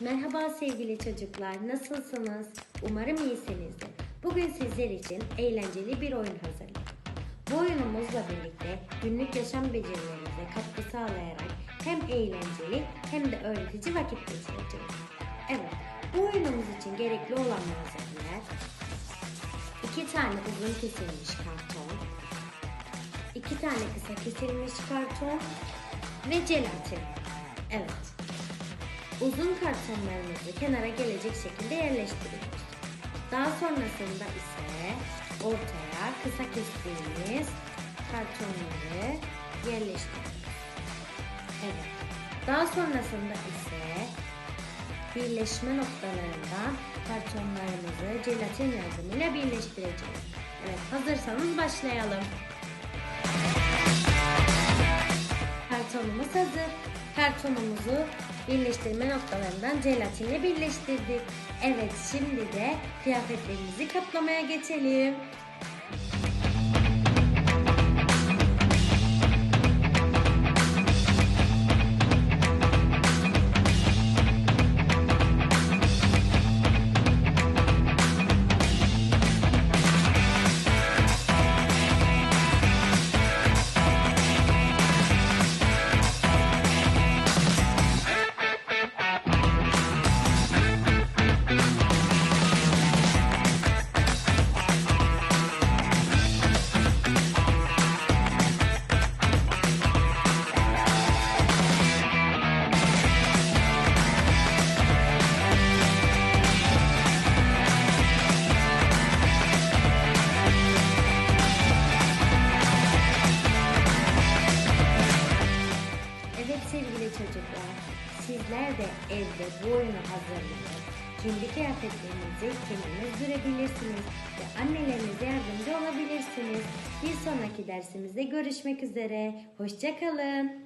Merhaba sevgili çocuklar, nasılsınız? Umarım iyisinizdir. Bugün sizler için eğlenceli bir oyun hazırladım. Bu oyunumuzla birlikte günlük yaşam becerilerinize katkı sağlayarak hem eğlenceli hem de öğretici vakit geçireceğiz. Evet, bu oyunumuz için gerekli olan malzemeler iki tane uzun kesilmiş karton, iki tane kısa kesilmiş karton ve jelatin. Evet. Uzun kartonlarımızı kenara gelecek şekilde yerleştiriyoruz. Daha sonrasında ise ortaya kısa kestiğimiz kartonları yerleştiriyoruz. Evet. Daha sonrasında ise birleşme noktalarından kartonlarımızı jelatin yardımıyla birleştireceğiz. Evet, hazırsanız başlayalım. Kartonumuz hazır. Kartonumuzu birleştirme noktalarından jelatinle birleştirdik. Evet şimdi de kıyafetlerimizi katlamaya geçelim. Evet sevgili çocuklar, sizler de evde bu oyunu hazırlayıp kendi kıyafetlerinizi kendiniz dürebilirsiniz ve annelerinize yardımcı olabilirsiniz. Bir sonraki dersimizde görüşmek üzere. Hoşçakalın.